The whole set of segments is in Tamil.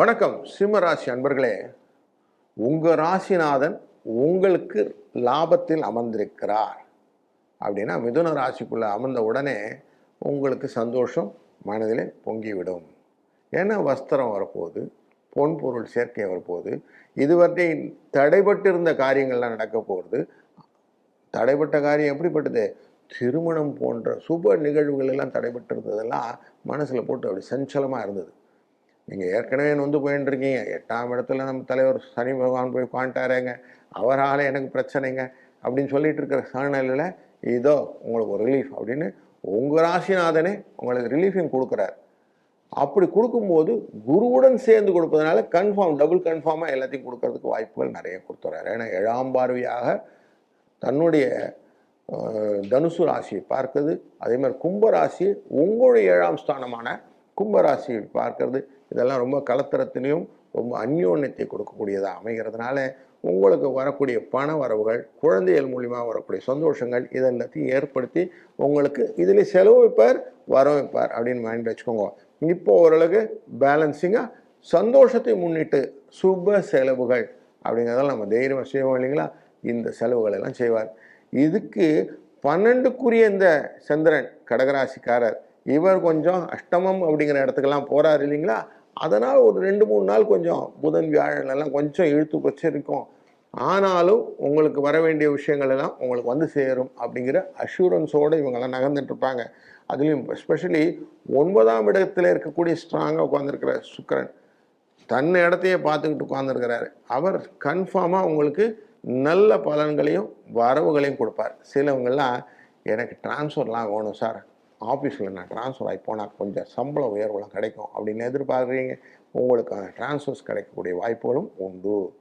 வணக்கம் சிம்மராசி அன்பர்களே. உங்கள் ராசிநாதன் உங்களுக்கு லாபத்தில் அமர்ந்திருக்கிறார். அப்படின்னா மிதுன ராசிக்குள்ளே அமர்ந்த உடனே உங்களுக்கு சந்தோஷம் மனதிலே பொங்கிவிடும். ஏன்னா வஸ்திரம் வரப்போகுது பொன் பொருள் சேர்க்கை வரப்போகுது. இதுவரை தடைபட்டிருந்த காரியங்கள்லாம் நடக்க போகிறது தடைப்பட்ட காரியம் எப்படிப்பட்டது? திருமணம் போன்ற சுப நிகழ்வுகள் எல்லாம் தடைபட்டிருந்ததெல்லாம் மனசில் போட்டு அப்படி சஞ்சலமாக இருந்தது. நீங்கள் ஏற்கனவே நொந்து போயின்னு இருக்கீங்க எட்டாம் இடத்துல நம்ம தலைவர் சனி பகவான் போய் உட்காந்துட்டாரேங்க அவரால் எனக்கு பிரச்சனைங்க அப்படின்னு சொல்லிட்டு இருக்கிற சூழ்நிலையில் இதோ உங்களுக்கு ஒரு ரிலீஃப் அப்படின்னு உங்கள் ராசிநாதனே உங்களுக்கு ரிலீஃபையும் கொடுக்குறாரு. அப்படி கொடுக்கும்போது குருவுடன் சேர்ந்து கொடுப்பதனால கன்ஃபார்ம் டபுள் கன்ஃபார்மாக எல்லாத்தையும் கொடுக்கறதுக்கு வாய்ப்புகள் நிறைய கொடுத்துறாரு. ஏன்னா ஏழாம் பார்வையாக தன்னுடைய தனுசு ராசியை பார்க்குது. அதே மாதிரி கும்ப ராசி உங்களுடைய ஏழாம் ஸ்தானமான கும்ப பார்க்கறது இதெல்லாம் ரொம்ப கலத்தரத்திலையும் ரொம்ப அந்யோன்யத்தை கொடுக்கக்கூடியதாக அமைகிறதுனால உங்களுக்கு வரக்கூடிய பண வரவுகள் குழந்தைகள் மூலியமாக வரக்கூடிய சந்தோஷங்கள் இதெல்லாத்தையும் ஏற்படுத்தி உங்களுக்கு இதில் செலவு வைப்பார் வர வைப்பார் அப்படின்னு மைண்ட் வச்சுக்கோங்க. இப்போ ஓரளவுக்கு பேலன்சிங்காக சந்தோஷத்தை முன்னிட்டு சுப செலவுகள் அப்படிங்கிறதெல்லாம் நம்ம தைரியமாக செய்வோம் இல்லைங்களா? இந்த செலவுகள் எல்லாம் செய்வார். இதுக்கு பன்னெண்டுக்குரிய இந்த சந்திரன் கடகராசிக்காரர் இவர் கொஞ்சம் அஷ்டமம் அப்படிங்கிற இடத்துக்கெல்லாம் போகிறாரு இல்லைங்களா? அதனால் ஒரு ரெண்டு மூணு நாள் கொஞ்சம் புதன் வியாழன் எல்லாம் கொஞ்சம் இழுத்து வச்சிருக்கும். ஆனாலும் உங்களுக்கு வர வேண்டிய விஷயங்கள் எல்லாம் உங்களுக்கு வந்து சேரும் அப்படிங்கிற அஷூரன்ஸோடு இவங்கெல்லாம் நகர்ந்துட்டு இருப்பாங்க. அதுலேயும் எஸ்பெஷலி ஒன்பதாம் இடத்துல இருக்கக்கூடிய ஸ்ட்ராங்காக உட்காந்துருக்கிற சுக்கரன் தன் இடத்தையே பார்த்துக்கிட்டு உட்காந்துருக்கிறாரு அவர் கன்ஃபார்மாக உங்களுக்கு நல்ல பலன்களையும் வரவுகளையும் கொடுப்பார். சிலவங்கள்லாம் எனக்கு டிரான்ஸ்ஃபர்லாம் ஆகணும் சார். ஆஃபீஸில் நான் ட்ரான்ஸ்ஃபர் ஆகி போனால் கொஞ்சம் சம்பள உயர்வுலாம் கிடைக்கும் அப்படின்னு எதிர்பார்க்குறீங்க. உங்களுக்கான ட்ரான்ஸ்ஃபர்ஸ் கிடைக்கக்கூடிய வாய்ப்புகளும் உண்டு.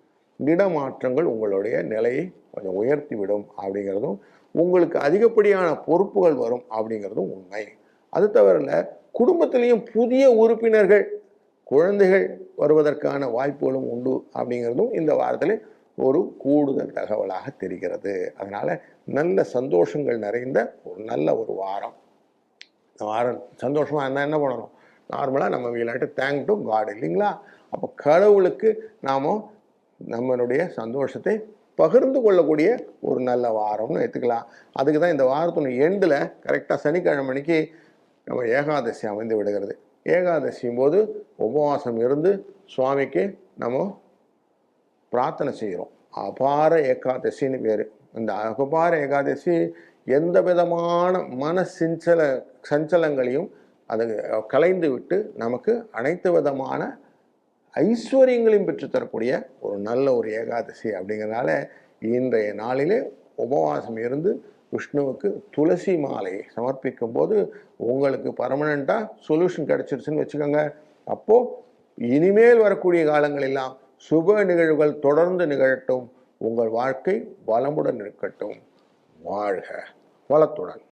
இடமாற்றங்கள் உங்களுடைய நிலையை கொஞ்சம் உயர்த்தி விடும் அப்படிங்கிறதும் உங்களுக்கு அதிகப்படியான பொறுப்புகள் வரும் அப்படிங்கிறதும் உண்மை. அது தவிர குடும்பத்திலையும் புதிய உறுப்பினர்கள் குழந்தைகள் வருவதற்கான வாய்ப்புகளும் உண்டு அப்படிங்கிறதும் இந்த வாரத்தில் ஒரு கூடுதல் தகவலாக தெரிகிறது. அதனால் நல்ல சந்தோஷங்கள் நிறைந்த ஒரு நல்ல ஒரு வாரம். வாரம் சந்தோஷமாக இருந்தால் என்ன பண்ணணும்? நார்மலாக நம்ம வீலாட்டு தேங்க் டு காட் இல்லைங்களா? அப்போ கடவுளுக்கு நாம் நம்மளுடைய சந்தோஷத்தை பகிர்ந்து கொள்ளக்கூடிய ஒரு நல்ல வாரம்னு எடுத்துக்கலாம். அதுக்கு தான் இந்த வாரத்தினுடைய எண்டில் கரெக்டாக சனிக்கிழமை மணிக்கு நம்ம ஏகாதசி அமைந்து விடுகிறது. ஏகாதசியும் போது உபவாசம் இருந்து சுவாமிக்கு நம்ம பிரார்த்தனை செய்கிறோம். அபார ஏகாதசின்னு பேர். இந்த அபார ஏகாதசி எந்த விதமான மன சிஞ்சலை சஞ்சலங்களையும் அது கலைந்து விட்டு நமக்கு அனைத்து விதமான ஐஸ்வர்யங்களையும் பெற்றுத்தரக்கூடிய ஒரு நல்ல ஒரு ஏகாதசி அப்படிங்கிறனால இன்றைய நாளிலே உபவாசம் இருந்து விஷ்ணுவுக்கு துளசி மாலையை சமர்ப்பிக்கும் போது உங்களுக்கு பர்மனண்ட்டாக சொல்யூஷன் கிடச்சிருச்சுன்னு வச்சுக்கோங்க. அப்போது இனிமேல் வரக்கூடிய காலங்களெல்லாம் சுப நிகழ்வுகள் தொடர்ந்து நிகழட்டும். உங்கள் வாழ்க்கை வளமுடன் இருக்கட்டும். வாழ்க வளத்துடன்.